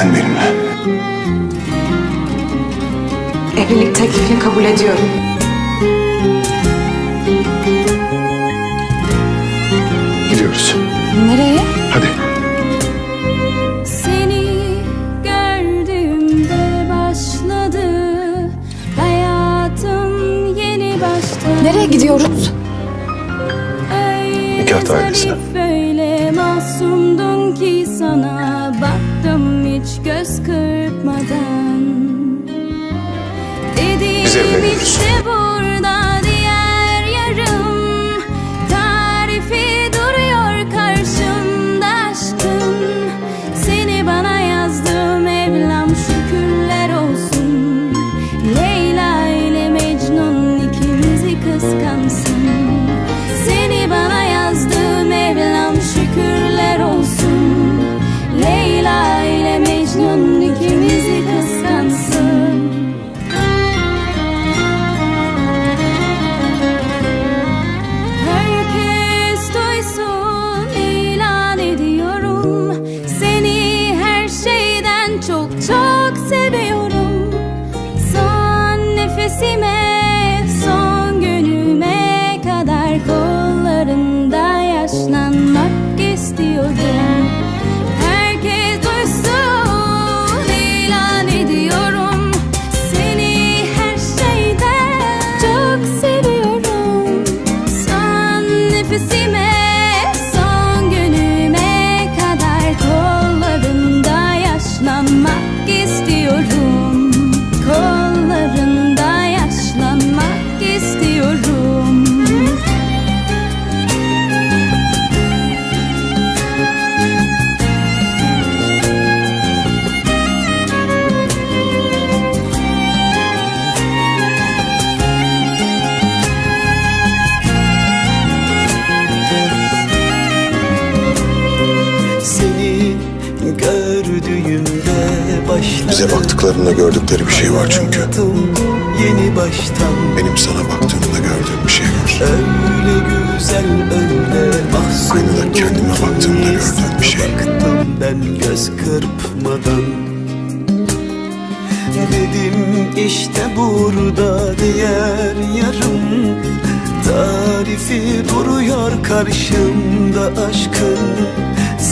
Evlen benimle. Evlilik teklifini kabul ediyorum. Gidiyoruz. Nereye? Hadi. Seni gördüğümde başladı Hayatım yeni başta Nereye gidiyoruz? Nikah dairesine. zarif, Öyle masumdun ki sana Baktım hiç göz kırpmadan. Dediğim işte burada nefesime son günüme kadar Kollarında yaşlanmak istiyorum Herkes duysun ilan ediyorum Bize baktıklarında gördükleri bir şey var çünkü. Yeni baştan Benim sana baktığımda gördüğüm bir şey var. Öyle güzel öyle mahzun Aynada kendime baktığımda gördüğüm bir şey. Baktım ben göz kırpmadan Dedim işte burada diğer yarım Tarifi duruyor karşımda aşkın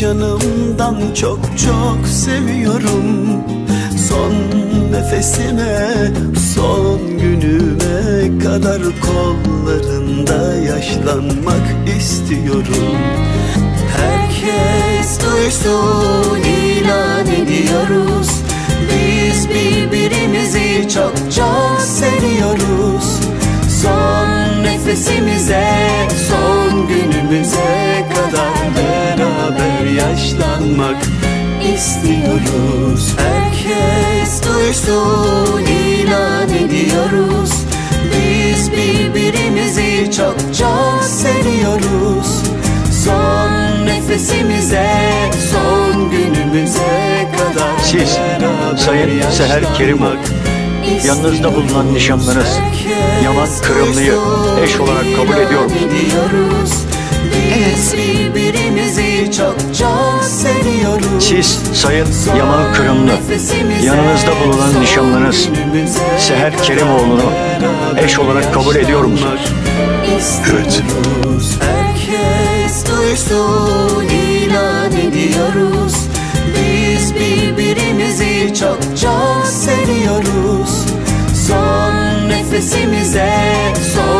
canımdan çok çok seviyorum. Son nefesime son günüme kadar Kollarında yaşlanmak istiyorum. Herkes duysun ilan ediyoruz. Biz birbirimizi çok çok seviyoruz. Son nefesimize, istiyoruz. Herkes duysun ilan ediyoruz. Biz birbirimizi çok çok seviyoruz. Son nefesimize, son günümüze kadar Siz, Sayın Seher yaşlanmak yanınızda bulunan nişanlınız Yaman Kırımlı'yı eş olarak kabul ediyor musunuz? Biz birbirimizi çok çok seviyoruz. Siz Sayın Yaman Kırımlı, yanınızda bulunan nişanlınız Seher Kerimoğlu'nu eş olarak kabul ediyor musunuz? Evet. Herkes duysun ilan ediyoruz. Biz birbirimizi çok çok seviyoruz. Son nefesimize, son